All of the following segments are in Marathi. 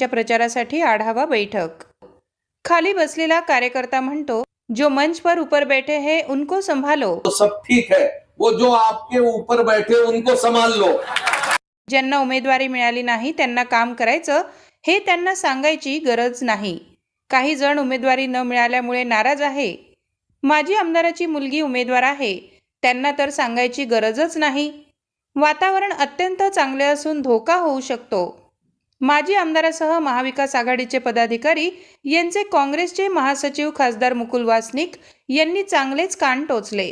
च्या प्रचारासाठी आढावा बैठक. खाली बसलेला कार्यकर्ता म्हणतो जो मंच पर ऊपर बैठे हैं उनको संभालो. तो सब ठीक है। वो जो आपके ऊपर बैठे उनको संभाल लो। ज्यांना उमेदवारी मिळाली नाही त्यांना काम करायचं हे त्यांना सांगायची गरज नाही. काही जण उमेदवारी न मिळाल्यामुळे नाराज आहे. माजी आमदाराची मुलगी उमेदवार आहे. त्यांना तर सांगायची गरजच नाही. वातावरण अत्यंत चांगले असून धोका होऊ शकतो. माजी आमदारासह महाविकास आघाडीचे पदाधिकारी यांचे काँग्रेसचे महासचिव खासदार मुकुल वासनिक यांनी चांगलेच कान टोचले.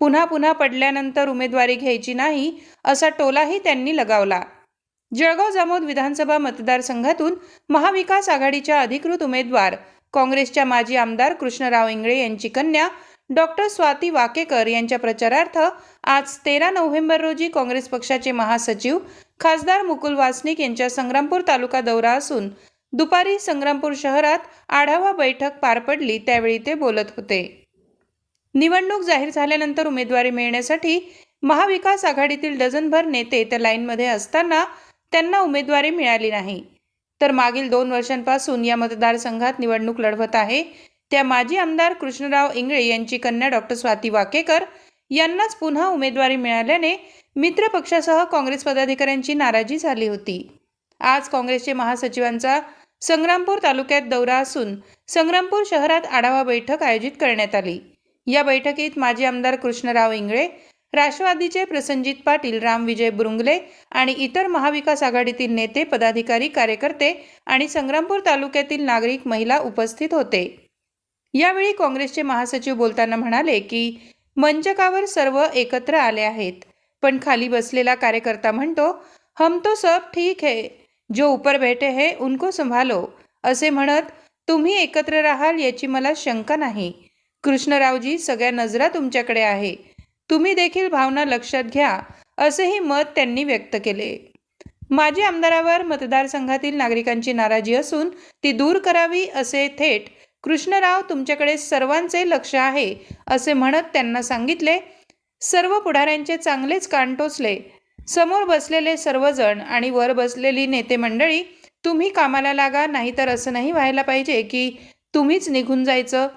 पुन्हा पुन्हा पडल्यानंतर उमेदवारी घ्यायची नाही असा टोलाही त्यांनी लगावला. जळगाव जामोद विधानसभा मतदारसंघातून महाविकास आघाडीच्या अधिकृत उमेदवार काँग्रेसच्या माजी आमदार कृष्णराव इंगळे यांची कन्या डॉक्टर स्वाती वाकेकर यांच्या प्रचारार्थ आज तेरा नोव्हेंबर रोजी काँग्रेस पक्षाचे महासचिव खासदार मुकुल वासनिक यांच्या संग्रामपूर तालुका दौरा असून दुपारी संग्रामपूर शहरात आढावा बैठक पार पडली त्यावेळी ते बोलत होते. निवडणूक जाहीर झाल्यानंतर उमेदवारी मिळण्यासाठी महाविकास आघाडीतील डझनभर नेते त्या लाईनमध्ये असताना त्यांना उमेदवारी मिळाली नाही. तर मागील दोन वर्षांपासून या मतदारसंघात निवडणूक लढवत आहे. त्या माजी आमदार कृष्णराव इंगळे यांची कन्या डॉक्टर स्वाती वाकेकर यांनाच पुन्हा उमेदवारी मिळाल्याने मित्र पक्षासह काँग्रेस पदाधिकाऱ्यांची नाराजी झाली होती. आज काँग्रेसचे महासचिवांचा संग्रामपूर तालुक्यात दौरा असून संग्रामपूर शहरात आढावा बैठक आयोजित करण्यात आली. या बैठकीत माजी आमदार कृष्णराव इंगळे राष्ट्रवादीचे प्रसंजित पाटील राम विजय बुरुंगले आणि इतर महाविकास आघाडीतील नेते पदाधिकारी कार्यकर्ते आणि संग्रामपूर तालुक्यातील नागरिक महिला उपस्थित होते. यावेळी काँग्रेसचे महासचिव बोलताना म्हणाले की मंचकावर सर्व एकत्र आले आहेत. पण खाली बसलेला कार्यकर्ता म्हणतो हम तो सब ठीक है जो ऊपर बैठे है उनको संभालो. असे म्हणत तुम्ही एकत्र राहाल याची मला शंका नाही. कृष्णरावजी सगळ्या नजरा तुमच्याकडे आहे. तुम्ही देखील भावना लक्षात घ्या. असेही मत त्यांनी व्यक्त केले. माजी आमदारावर मतदारसंघातील नागरिकांची नाराजी असून ती दूर करावी असे थेट कृष्णराव तुमच्याकडे सर्वांचे लक्ष आहे असे म्हणत त्यांना सांगितले. सर्व पुढाऱ्यांचे चांगलेच कान टोचले. समोर बसलेले सर्वजण आणि वर बसलेली नेते मंडळी तुम्ही कामाला लागा नाहीतर असं नाही व्हायला पाहिजे की तुम्हीच निघून जायचं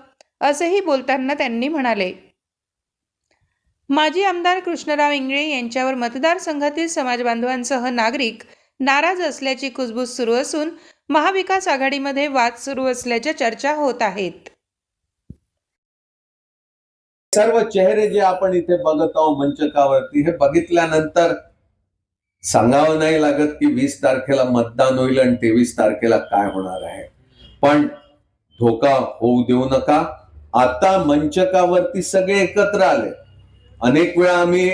असेही बोलताना त्यांनी म्हणाले. माजी आमदार कृष्णराव इंगळे यांच्यावर मतदारसंघातील समाजबांधवांसह नागरिक नाराज असल्याची कुजबूज सुरू असून महाविकास आघाडीमध्ये वाद सुरू असल्याच्या चर्चा होत आहेत. सर्व चेहरे जे आपण इथे बघत आहोत मंचकावरती हे बघितल्यानंतर सांगावं नाही लागत की वीस तारखेला मतदान होईल आणि तेवीस तारखेला काय होणार आहे. पण धोका होऊ देऊ नका. आता मंचकावरती सगळे एकत्र आले. अनेक वेळा आम्ही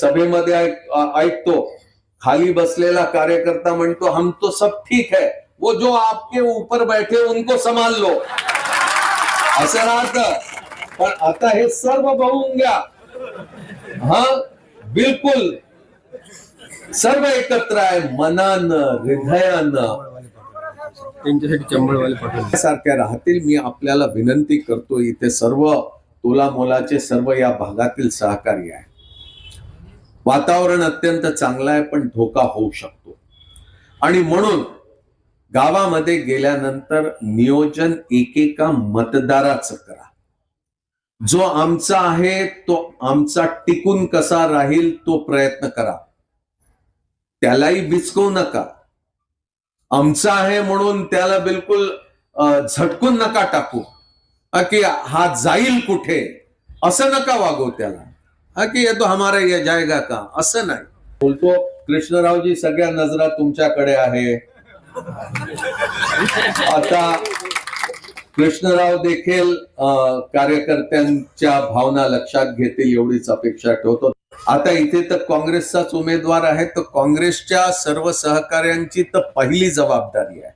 सभेमध्ये ऐकतो खाली बसलेला कार्यकर्ता म्हणतो हम तो सब ठीक है. वो जो आपके ऊपर बैठे उनको संभाल लो. असं राहतं. पण आता हे सर्व बघून घ्या. हा बिलकुल. सर्व एकत्र आहे मनानं हृदयानं. त्यांच्यासाठी चंबळवाले पाठवले. सारख्या राहतील मी आपल्याला विनंती करतो इथे सर्व तोला मोलाचे सर्व या भागातील सहकारी आहे. वातावरण अत्यंत चांगलं आहे पण धोका होऊ शकतो. आणि म्हणून गावामध्ये गेल्यानंतर नियोजन एकेका मतदाराचं करा. जो आमचा आहे तो आमचा टिकून कसा राहील तो प्रयत्न करा. त्यालाही बिचकवू नका. आमचा आहे म्हणून त्याला बिलकुल झटकून नका टाकू. की हा जाईल कुठे? असं नका वागव त्याला. की येतो हमारा ये जायगा का? असं नाही. बोलतो कृष्णरावजी सगळ्या नजरा तुमच्याकडे आहे. आता कृष्णराव देखील कार्यकर्त्यांच्या भावना लक्षात घेतील एवढीच अपेक्षा ठेवतो. आता इथे तर काँग्रेसचाच उमेदवार आहे तर काँग्रेसच्या सर्व सहकार्यांची तर पहिली जबाबदारी आहे.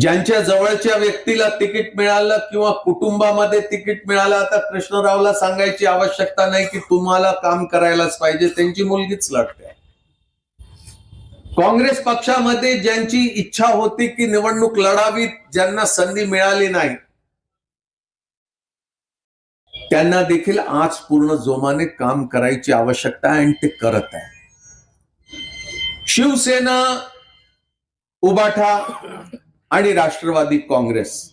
ज्यांच्या जवळच्या व्यक्तीला तिकीट मिळालं किंवा कुटुंबामध्ये तिकीट मिळालं आता कृष्णरावला सांगायची आवश्यकता नाही की तुम्हाला काम करायलाच पाहिजे त्यांची मुलगीच लढते. काँग्रेस पक्षामध्ये ज्यांची इच्छा होती की निवडणूक लढावी ज्यांना संधी मिळाली नाही त्यांना देखील आज पूर्ण जोमाने काम करायची आवश्यकता आहे आणि ते करत आहे. शिवसेना उबाठा आणि राष्ट्रवादी काँग्रेस.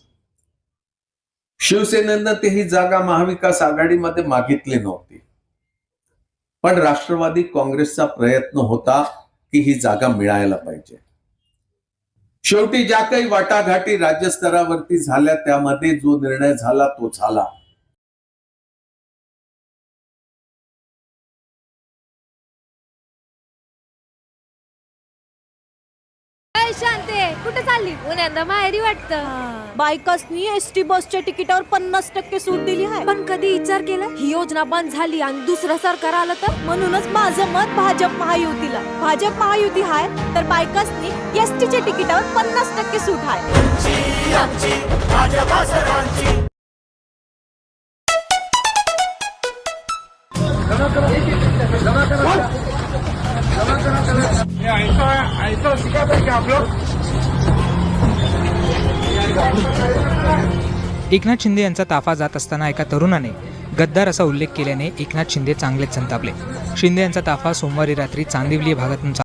शिवसेनेनं ते ही जागा महाविकास आघाडीमध्ये मागितली नव्हती. पण राष्ट्रवादी काँग्रेसचा प्रयत्न होता. की ही जागा मिळायला पाहिजे. शेवटी ज्या काही वाटाघाटी राज्यस्तरावरती झाल्या त्यामध्ये जो निर्णय झाला तो झाला. शांती! कुठे चालली? पुण्यांदा माहेरी वाटतं. बायकासनी एस टी बसच्या तिकिटावर पन्नास टक्के सूट दिली आहे. पण कधी विचार केला? ही योजना बंद झाली आणि दुसरं सरकार आलं तर? म्हणूनच माझं मत भाजप महायुतीला. भाजप महायुती हाय तर बायकासनी एस टीच्या तिकिटावर पन्नास टक्के सूट आहे एकनाथ शिंदे यांचा ताफा जात असताना एका तरुणाने गद्दार असा उल्लेख केल्याने एकनाथ शिंदे चांगलेच संतापले. शिंदे यांचा ताफा सोमवारी रात्री चांदिवली भागातून